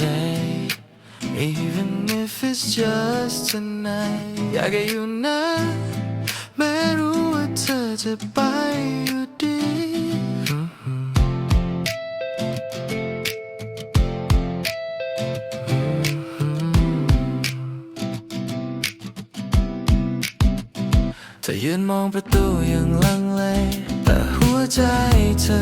stay even if it's just tonight อยากให้อยู่นะแม้รู้ว่าเธอจะไปอยู่ดีเธอยืนมองประตูอย่างลังเลแต่หัวใจเธอ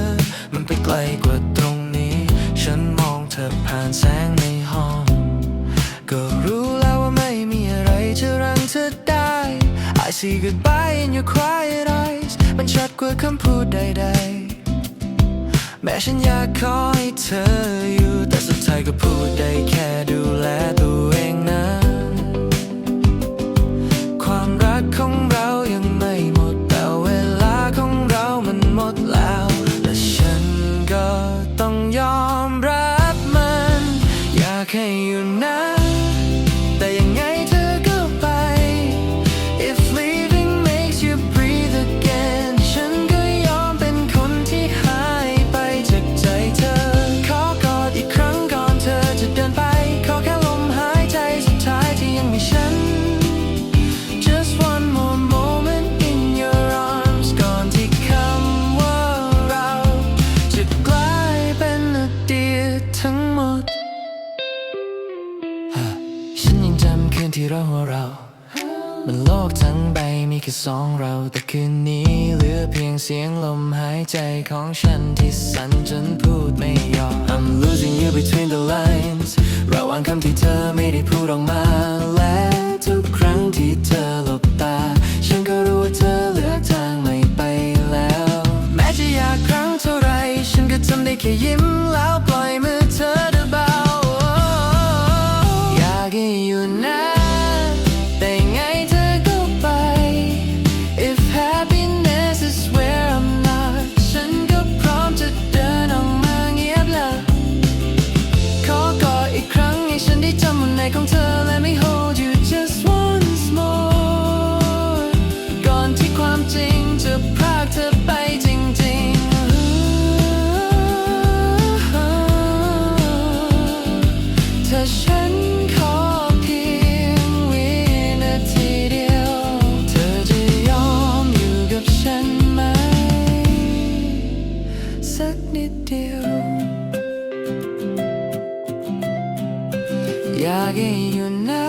จะรั้งเธอได้ I see goodbye in your quiet eyes มันชัดกว่าคำพูดใดๆ แม้ฉันอยากขอให้เธออยู่ แต่สุดท้ายก็พูดได้แค่ดู นที่เราหัวเราะบนโลกทั้งใบมีแค่สองเรา แต่คืนนี้เหลือเพียงเสียงลมหายใจของฉันที่สั่นจนพูดไม่ยอม I'm losing you between the lines ระหว่างคำที่เธอไม่ได้พูดออกมา และทุกครั้งที่เธอหลบตา ฉันก็รู้ว่าเธอเลือกทางไม่ไปแล้ว แม้จะอยากครั้งเท่าไร ฉันก็ทำได้แค่ยิ้ม สักนิดเดียวอยากให้อยู่นะ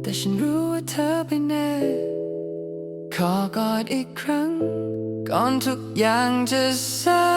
แต่ฉันรู้ว่าเธอไปแน่ขอกอดอีกครั้ง ก่อนทุกอย่างจะสาย